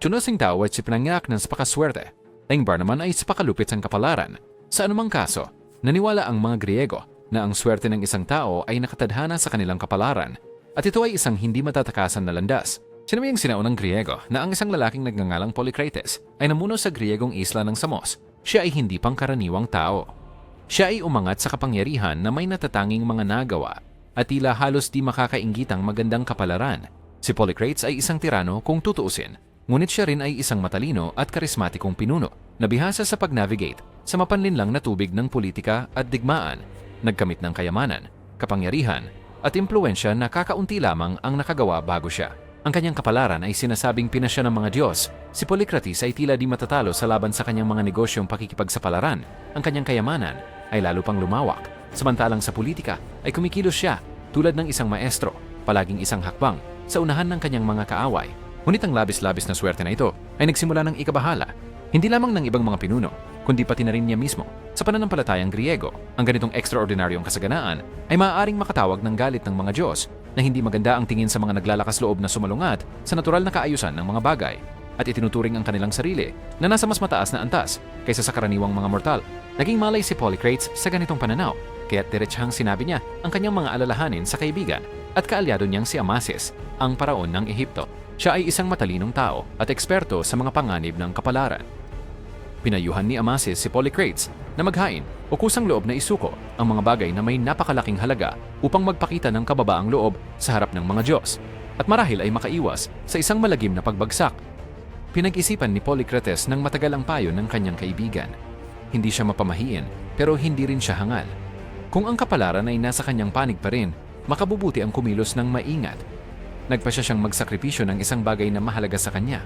Tsunasing tao ay si pinangyak ng sapakaswerte. Taingbar naman ay sapakalupit ang kapalaran. Sa anumang kaso, naniwala ang mga Griego na ang swerte ng isang tao ay nakatadhana sa kanilang kapalaran at ito ay isang hindi matatakasan na landas. Sinabi ang sinaunang Griego na ang isang lalaking nagngangalang Polycrates ay namuno sa Griegong isla ng Samos. Siya ay hindi pangkaraniwang tao. Siya ay umangat sa kapangyarihan na may natatanging mga nagawa at tila halos di makakaingitang magandang kapalaran. Si Polycrates ay isang tirano kung tutuusin, ngunit siya rin ay isang matalino at karismatikong pinuno na bihasa sa pag-navigate sa mapanlinlang na tubig ng politika at digmaan, nagkamit ng kayamanan, kapangyarihan, at impluensya na kakaunti lamang ang nakagawa bago siya. Ang kanyang kapalaran ay sinasabing pinasya ng mga Diyos. Si Polycrates ay tila di matatalo sa laban sa kanyang mga negosyong pakikipagsapalaran. Ang kanyang kayamanan ay lalo pang lumawak. Samantalang sa politika ay kumikilos siya tulad ng isang maestro, palaging isang hakbang sa unahan ng kanyang mga kaaway. Ngunit ang labis-labis na swerte na ito ay nagsimula ng ikabahala, hindi lamang ng ibang mga pinuno, kundi pati na rin niya mismo. Sa pananampalatayang Griego, ang ganitong extraordinaryong kasaganaan ay maaaring makatawag ng galit ng mga Diyos na hindi maganda ang tingin sa mga naglalakas loob na sumalungat sa natural na kaayusan ng mga bagay at itinuturing ang kanilang sarili na nasa mas mataas na antas kaysa sa karaniwang mga mortal. Naging malay si Polycrates sa ganitong pananaw kaya't diretsahang sinabi niya ang kanyang mga alalahanin sa kaibigan at kaalyado niyang si Amasis, ang paraon ng Ehipto. Siya ay isang matalinong tao at eksperto sa mga panganib ng kapalaran. Pinayuhan ni Amasis si Polycrates na maghain o kusang loob na isuko ang mga bagay na may napakalaking halaga upang magpakita ng kababaang loob sa harap ng mga Diyos at marahil ay makaiwas sa isang malagim na pagbagsak. Pinag-isipan ni Polycrates ng matagal ang payo ng kanyang kaibigan. Hindi siya mapamahiin pero hindi rin siya hangal. Kung ang kapalaran ay nasa kanyang panig pa rin, makabubuti ang kumilos ng maingat. Nagpa siya siyang magsakripisyo ng isang bagay na mahalaga sa kanya.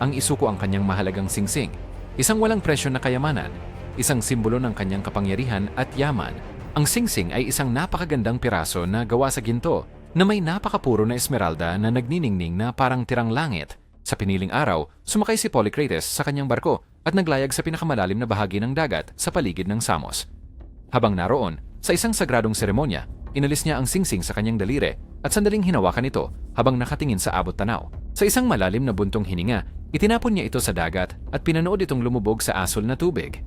Ang isuko ang kanyang mahalagang singsing, isang walang presyo na kayamanan, isang simbolo ng kanyang kapangyarihan at yaman. Ang singsing ay isang napakagandang piraso na gawa sa ginto na may napakapuro na esmeralda na nagniningning na parang tirang langit. Sa piniling araw, sumakay si Polycrates sa kanyang barko at naglayag sa pinakamalalim na bahagi ng dagat sa paligid ng Samos. Habang naroon, sa isang sagradong seremonya, inalis niya ang singsing sa kanyang dalire at sandaling hinawakan ito habang nakatingin sa abot tanaw. Sa isang malalim na buntong hininga, itinapon niya ito sa dagat at pinanood itong lumubog sa asol na tubig.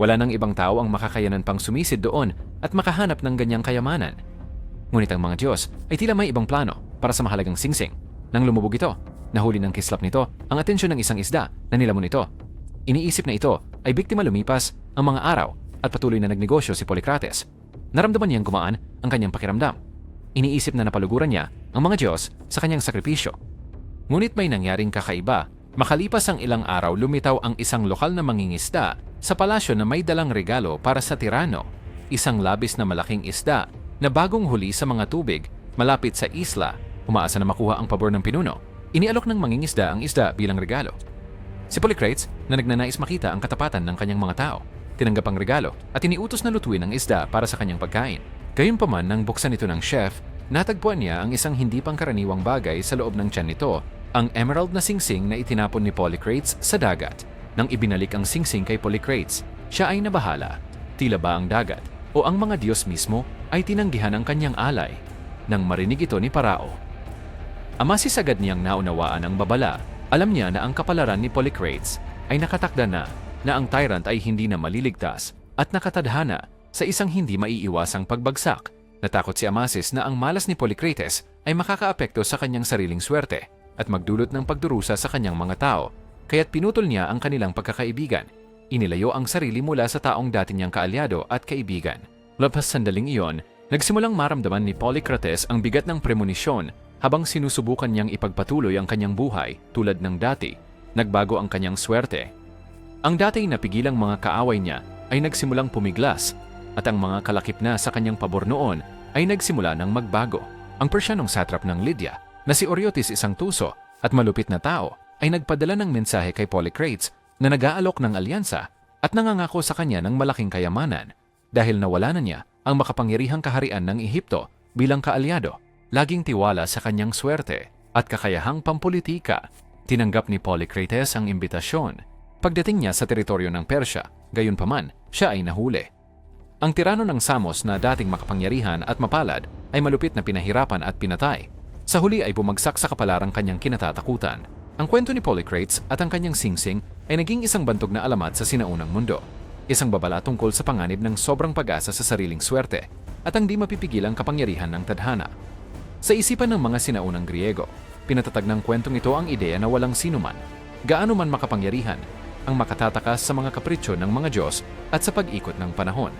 Wala nang ibang tao ang makakayanan pang sumisid doon at makahanap ng ganyang kayamanan. Ngunit ang mga Diyos ay tila may ibang plano para sa mahalagang singsing. Nang lumubog ito, nahuli ng kislap nito ang atensyon ng isang isda na nilamon ito. Iniisip na ito ay biktima lumipas ang mga araw at patuloy na nagnegosyo si Polycrates. Naramdaman niyang gumaan ang kanyang pakiramdam. Iniisip na napaluguran niya ang mga Diyos sa kanyang sakripisyo. Ngunit may nangyaring kakaiba. Makalipas ang ilang araw, lumitaw ang isang lokal na mangingisda sa palasyo na may dalang regalo para sa tirano. Isang labis na malaking isda na bagong huli sa mga tubig malapit sa isla. Umaasa na makuha ang pabor ng pinuno. Inialok ng mangingisda ang isda bilang regalo. Si Polycrates na nagnanais makita ang katapatan ng kanyang mga tao. Tinanggap ang regalo at iniutos na lutuin ang isda para sa kanyang pagkain. Gayunpaman nang buksan ito ng chef, natagpuan niya ang isang hindi pangkaraniwang bagay sa loob ng tiyan nito, ang emerald na singsing na itinapon ni Polycrates sa dagat. Nang ibinalik ang singsing kay Polycrates, siya ay nabahala. Tila ba ang dagat o ang mga Diyos mismo ay tinanggihan ang kanyang alay nang marinig ito ni Parao. Amasis agad niyang naunawaan ang babala. Alam niya na ang kapalaran ni Polycrates ay nakatakda na na ang tyrant ay hindi na maliligtas at nakatadhana sa isang hindi maiiwasang pagbagsak. Natakot si Amasis na ang malas ni Polycrates ay makakaapekto sa kanyang sariling swerte at magdulot ng pagdurusa sa kanyang mga tao, kaya't pinutol niya ang kanilang pagkakaibigan. Inilayo ang sarili mula sa taong dati niyang kaalyado at kaibigan. Labas sandaling iyon, nagsimulang maramdaman ni Polycrates ang bigat ng premonisyon habang sinusubukan niyang ipagpatuloy ang kanyang buhay tulad ng dati. Nagbago ang kanyang swerte ang dati napigilang mga kaaway niya ay nagsimulang pumiglas at ang mga kalakip na sa kanyang pabor noon ay nagsimula ng magbago. Ang Persyanong satrap ng Lydia na si Oriotis isang tuso at malupit na tao ay nagpadala ng mensahe kay Polycrates na nag-aalok ng alyansa at nangangako sa kanya ng malaking kayamanan dahil nawala na niya ang makapangyarihang kaharian ng Ehipto bilang kaalyado. Laging tiwala sa kanyang swerte at kakayahang pampolitika. Tinanggap ni Polycrates ang imbitasyon Pagdating niya sa teritoryo ng Persya, gayunpaman, siya ay nahuli. Ang tirano ng Samos na dating makapangyarihan at mapalad ay malupit na pinahirapan at pinatay. Sa huli ay bumagsak sa kapalarang kanyang kinatatakutan. Ang kwento ni Polycrates at ang kanyang singsing ay naging isang bantog na alamat sa sinaunang mundo. Isang babala tungkol sa panganib ng sobrang pag-asa sa sariling swerte at ang di mapipigilang kapangyarihan ng tadhana. Sa isipan ng mga sinaunang Griego, pinatatag ng kwentong ito ang ideya na walang sinuman, gaano man makapangyarihan, ang makatatakas sa mga kapritsyo ng mga Diyos at sa pag-ikot ng panahon.